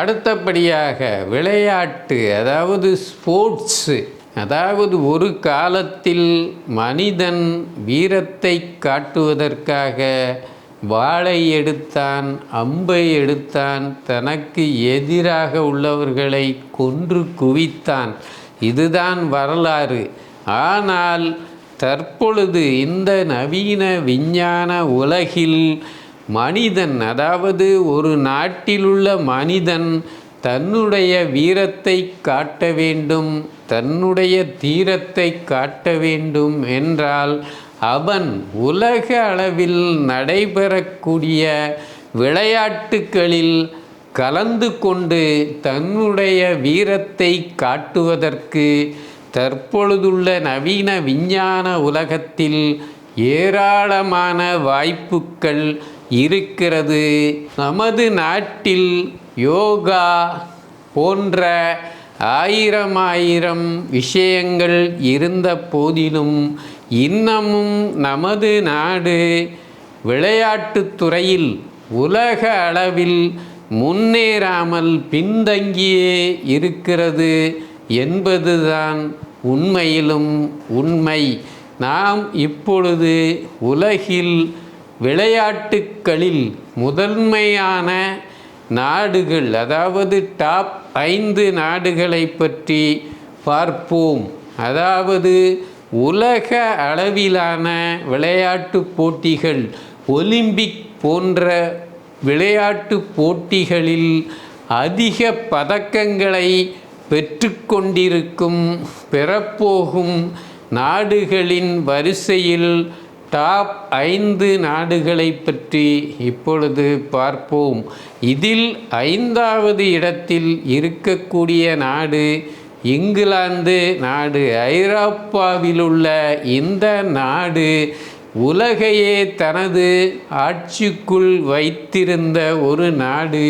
அடுத்தபடியாக விளையாட்டு அதாவது ஸ்போர்ட்ஸு அதாவது ஒரு காலத்தில் மனிதன் வீரத்தை காட்டுவதற்காக வாளை எடுத்தான் அம்பை எடுத்தான் தனக்கு எதிராக உள்ளவர்களை கொன்று குவித்தான். இதுதான் வரலாறு. ஆனால் தற்பொழுது இந்த நவீன விஞ்ஞான உலகில் மனிதன் அதாவது ஒரு நாட்டிலுள்ள மனிதன் தன்னுடைய வீரத்தை காட்ட வேண்டும் தன்னுடைய தீரத்தை காட்ட வேண்டும் என்றால் அவன் உலக அளவில் நடைபெறக்கூடிய விளையாட்டுகளில் கலந்து கொண்டு தன்னுடைய வீரத்தை காட்டுவதற்கு தற்பொழுதுள்ள நவீன விஞ்ஞான உலகத்தில் ஏராளமான வாய்ப்புகள் இருக்கிறது. நமது நாட்டில் யோகா போன்ற ஆயிரம் ஆயிரம் விஷயங்கள் இருந்த போதிலும் இன்னமும் நமது நாடு விளையாட்டுத்துறையில் உலக அளவில் முன்னேறாமல் பின்தங்கியே இருக்கிறது என்பதுதான் உண்மையிலும் உண்மை. நாம் இப்பொழுது உலகில் விளையாட்டுக்களில் முதன்மையான நாடுகள் அதாவது டாப் ஐந்து நாடுகளை பற்றி பார்ப்போம். அதாவது உலக அளவிலான விளையாட்டுப் போட்டிகள் ஒலிம்பிக் போன்ற விளையாட்டு போட்டிகளில் அதிக பதக்கங்களை பெற்றுக்கொண்டிருக்கும் பெறப்போகும் நாடுகளின் வரிசையில் டாப் ஐந்து நாடுகளை பற்றி இப்பொழுது பார்ப்போம். இதில் ஐந்தாவது இடத்தில் இருக்கக்கூடிய நாடு இங்கிலாந்து நாடு. ஐரோப்பாவில் உள்ள இந்த நாடு உலகையே தனது ஆட்சிக்குள் வைத்திருந்த ஒரு நாடு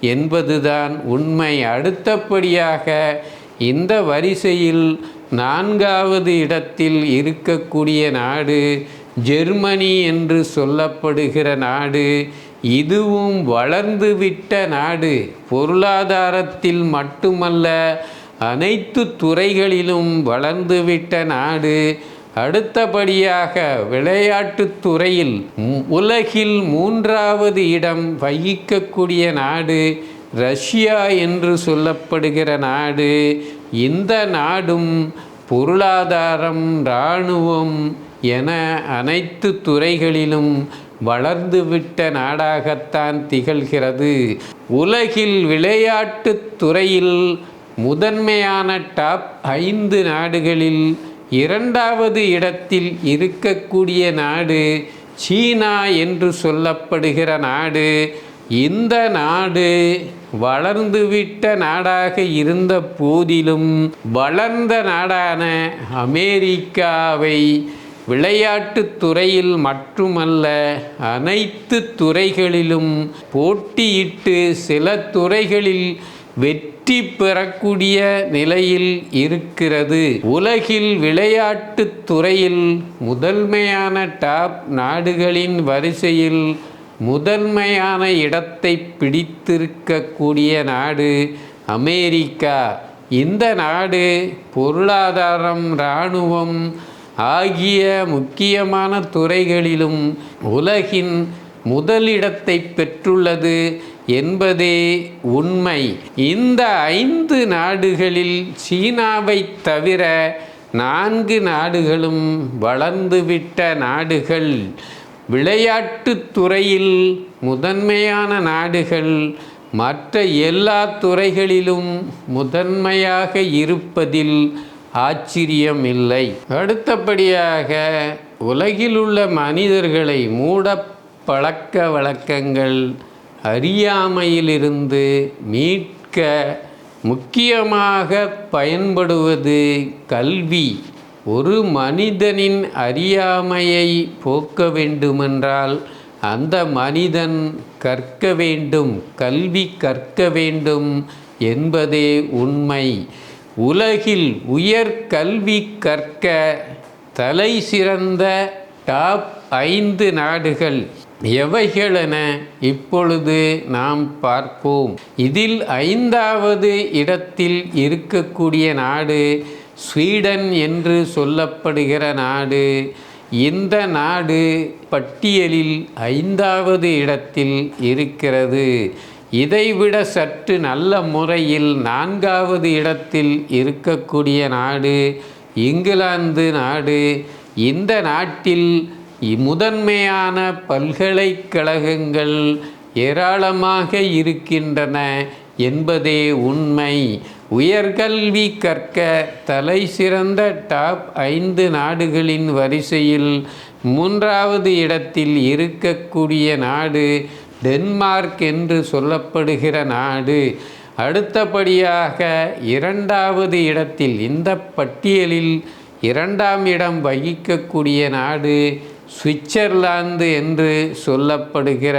என்பதுதான் உண்மை. அடுத்தபடியாக இந்த வரிசையில் நான்காவது இடத்தில் இருக்கக்கூடிய நாடு ஜெர்மனி என்று சொல்லப்படுகிற நாடு இதுவும் வளர்ந்துவிட்ட நாடு. பொருளாதாரத்தில் மட்டுமல்ல அனைத்து துறைகளிலும் வளர்ந்துவிட்ட நாடு. அடுத்தபடியாக விளையாட்டுத் துறையில் உலகில் மூன்றாவது இடம் வகிக்கக்கூடிய நாடு ரஷ்யா என்று சொல்லப்படுகிற நாடு. இந்த நாடும் பொருளாதாரம் இராணுவம் என அனைத்து துறைகளிலும் வளர்ந்துவிட்ட நாடாகத்தான் திகழ்கிறது. உலகில் விளையாட்டு துறையில் முதன்மையான டாப் ஐந்து நாடுகளில் இரண்டாவது இடத்தில் இருக்கக்கூடிய நாடு சீனா என்று சொல்லப்படுகிற நாடு. இந்த நாடு வளர்ந்துவிட்ட நாடாக இருந்த போதிலும் வளர்ந்த நாடான அமெரிக்காவை விளையாட்டுத் துறையில் மட்டுமல்ல அனைத்து துறைகளிலும் போட்டியிட்டு சில துறைகளில் வெற்றி பெறக்கூடிய நிலையில் இருக்கிறது. உலகில் விளையாட்டுத் துறையில் முதன்மையான டாப் நாடுகளின் வரிசையில் முதன்மையான இடத்தை பிடித்திருக்கக்கூடிய நாடு அமெரிக்கா. இந்த நாடு பொருளாதாரம் இராணுவம் ஆகிய முக்கியமான துறைகளிலும் உலகின் முதலிடத்தை பெற்றுள்ளது என்பதே உண்மை. இந்த ஐந்து நாடுகளில் சீனாவை தவிர நான்கு நாடுகளும் வளர்ந்துவிட்ட நாடுகள். விளையாட்டு துறையில் முதன்மையான நாடுகள் மற்ற எல்லா துறைகளிலும் முதன்மையாக இருப்பதில் ஆச்சரியம் இல்லை அடுத்தபடியாக உலகில் உள்ள மனிதர்களை மூட பழக்க வழக்கங்கள் அறியாமையிலிருந்து மீட்க முக்கியமாக பயன்படுவது கல்வி. ஒரு மனிதனின் அறியாமையை போக்க வேண்டுமென்றால் அந்த மனிதன் கற்க வேண்டும் கல்வி கற்க வேண்டும் என்பதே உண்மை. உலகில் உயர் கல்வி கற்க தலை சிறந்த டாப் ஐந்து நாடுகள் எவைகளென இப்பொழுது நாம் பார்ப்போம். இதில் ஐந்தாவது இடத்தில் இருக்கக்கூடிய நாடு ஸ்வீடன் என்று சொல்லப்படுகிற நாடு. இந்த நாடு பட்டியலில் ஐந்தாவது இடத்தில் இருக்கிறது. இதைவிட சற்று நல்ல முறையில் நான்காவது இடத்தில் இருக்கக்கூடிய நாடு இங்கிலாந்து நாடு. இந்த நாட்டில் முதன்மையான பல்கலைக்கழகங்கள் ஏராளமாக இருக்கின்றன என்பதே உண்மை. உயர்கல்வி கற்க தலை சிறந்த டாப் ஐந்து நாடுகளின் வரிசையில் மூன்றாவது இடத்தில் இருக்கக்கூடிய நாடு டென்மார்க் என்று சொல்லப்படுகிற நாடு. அடுத்தபடியாக இரண்டாவது இடத்தில் இந்த பட்டியலில் இரண்டாம் இடம் வகிக்கக்கூடிய நாடு சுவிட்சர்லாந்து என்று சொல்லப்படுகிற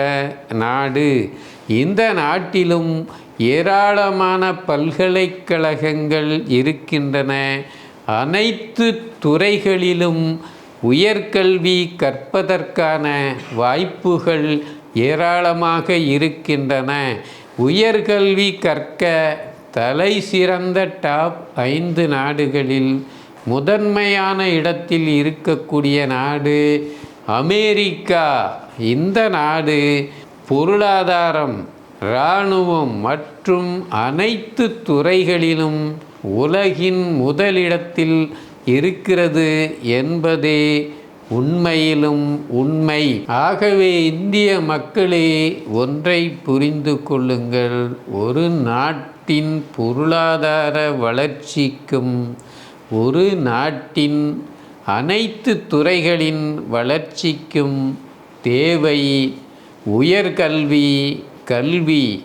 நாடு. இந்த நாட்டிலும் ஏராளமான பல்கலைக்கழகங்கள் இருக்கின்றன. அனைத்து துறைகளிலும் உயர்கல்வி கற்பதற்கான வாய்ப்புகள் ஏராளமாக இருக்கின்றன. உயர்கல்வி கற்க தலை சிறந்த டாப் ஐந்து நாடுகளில் முதன்மையான இடத்தில் இருக்கக்கூடிய நாடு அமெரிக்கா. இந்த நாடு பொருளாதாரம் இராணுவம் மற்றும் அனைத்து துறைகளிலும் உலகின் முதலிடத்தில் இருக்கிறது என்பதே உண்மையிலும் உண்மை. ஆகவே இந்திய மக்களே ஒன்றை புரிந்து கொள்ளுங்கள். ஒரு நாட்டின் பொருளாதார வளர்ச்சிக்கும் ஒரு நாட்டின் அனைத்து துறைகளின் வளர்ச்சிக்கும் தேவை உயர்கல்வி கல்வி.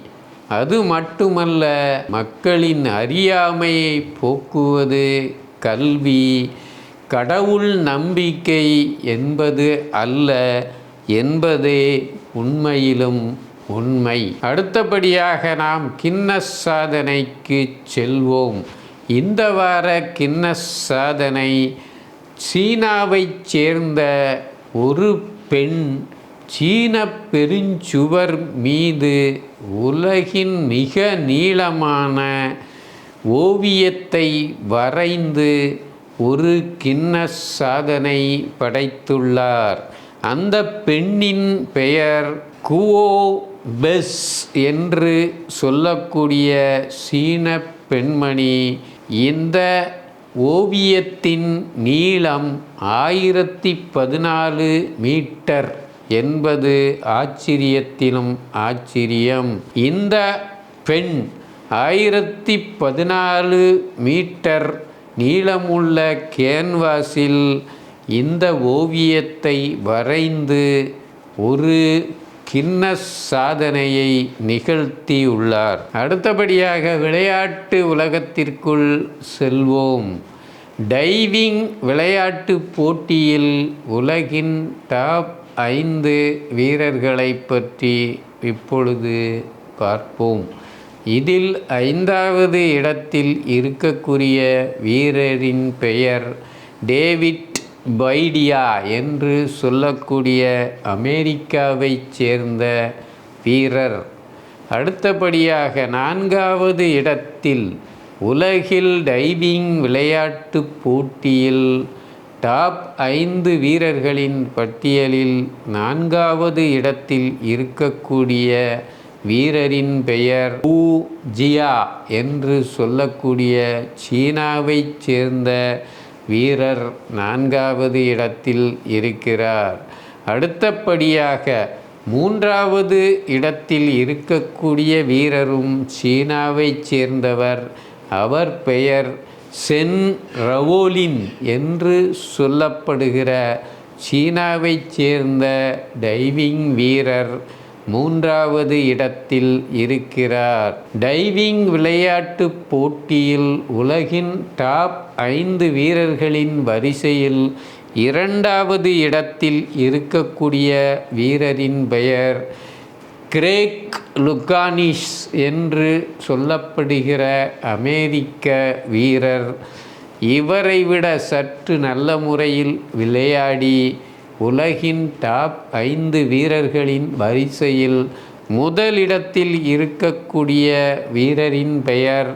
அது மட்டுமல்ல மக்களின் அறியாமையை போக்குவது கல்வி. கடவுள் நம்பிக்கை என்பது அல்ல என்பதே உண்மையிலும் உண்மை. அடுத்தபடியாக நாம் கிண்ண சாதனைக்கு செல்வோம். இந்த வார கிண்ண சாதனை சீனாவைச் சேர்ந்த ஒரு பெண் சீன பெருஞ்சுவர் மீது உலகின் மிக நீளமான ஓவியத்தை வரைந்து ஒரு கிண்ண சாதனை படைத்துள்ளார். அந்த பெண்ணின் பெயர் குவோ பெஸ் என்று சொல்லக்கூடிய சீன பெண்மணி. இந்த ஓவியத்தின் நீளம் ஆயிரத்தி பதினாலு மீட்டர் என்பது ஆச்சரியத்திலும் ஆச்சரியம். இந்த பெண் ஆயிரத்தி பதினாலு மீட்டர் நீளமுள்ள கேன்வாஸில் இந்த ஓவியத்தை வரைந்து ஒரு கின்னஸ் சாதனையை நிகழ்த்தியுள்ளார். அடுத்தபடியாக விளையாட்டு உலகத்திற்குள் செல்வோம். டைவிங் விளையாட்டு போட்டியில் உலகின் டாப் ஐந்து வீரர்களை பற்றி இப்பொழுது பார்ப்போம். இதில் ஐந்தாவது இடத்தில் இருக்கக்கூடிய வீரரின் பெயர் டேவிட் பைடியா என்று சொல்லக்கூடிய அமெரிக்காவைச் சேர்ந்த வீரர். அடுத்தபடியாக நான்காவது இடத்தில் உலகில் டைவிங் விளையாட்டு போட்டியில் டாப் ஐந்து வீரர்களின் பட்டியலில் நான்காவது இடத்தில் இருக்கக்கூடிய வீரரின் பெயர் ஊ ஜியா என்று சொல்லக்கூடிய சீனாவைச் சேர்ந்த வீரர் நான்காவது இடத்தில் இருக்கிறார். அடுத்தபடியாக மூன்றாவது இடத்தில் இருக்கக்கூடிய வீரரும் சீனாவைச் சேர்ந்தவர். அவர் பெயர் சென் ரவோலின் என்று சொல்லப்படுகிற சீனாவைச் சேர்ந்த டைவிங் வீரர் மூன்றாவது இடத்தில் இருக்கிறார். டைவிங் விளையாட்டு போட்டியில் உலகின் டாப் ஐந்து வீரர்களின் வரிசையில் இரண்டாவது இடத்தில் இருக்கக்கூடிய வீரரின் பெயர் கிரேக் லுகானிஸ் என்று சொல்லப்படுகிற அமெரிக்க வீரர். இவரை விட சற்று நல்ல முறையில் விளையாடி உலகின் டாப் ஐந்து வீரர்களின் வரிசையில் முதலிடத்தில் இருக்கக்கூடிய வீரரின் பெயர்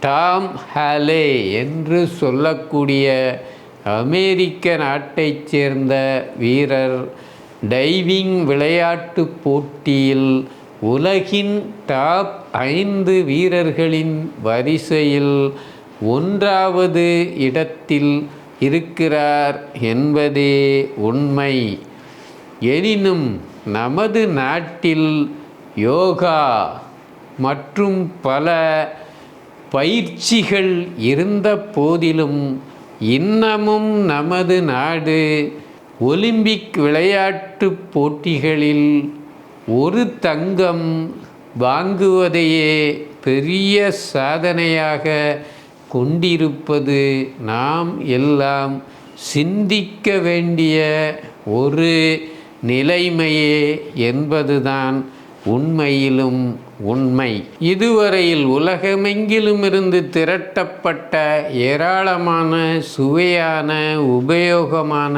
டாம் ஹாலே என்று சொல்லக்கூடிய அமெரிக்க நாட்டைச் சேர்ந்த வீரர். டைவிங் விளையாட்டுப் போட்டியில் உலகின் டாப் ஐந்து வீரர்களின் வரிசையில் ஒன்றாவது இடத்தில் இருக்கிறார் என்பதே உண்மை. எனினும் நமது நாட்டில் யோகா மற்றும் பல பயிற்சிகள் இருந்த போதிலும் இன்னமும் நமது நாடு ஒலிம்பிக் விளையாட்டுப் போட்டிகளில் ஒரு தங்கம் வாங்குவதையே பெரிய சாதனையாக கொண்டிருப்பது நாம் எல்லாம் சிந்திக்க வேண்டிய ஒரு நிலைமையே என்பதுதான் உண்மையிலும் உண்மை. இதுவரையில் உலகமெங்கிலும் இருந்து திரட்டப்பட்ட ஏராளமான சுவையான உபயோகமான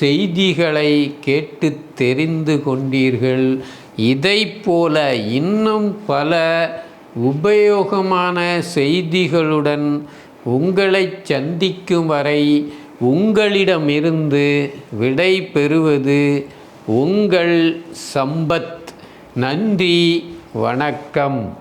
செய்திகளை கேட்டு தெரிந்து கொண்டீர்கள். இதைப் போல இன்னும் பல உபயோகமான செய்திகளுடன் உங்களை சந்திக்கும் வரை உங்களிடமிருந்து விடை பெறுவது உங்கள் சம்பத். நன்றி வணக்கம்.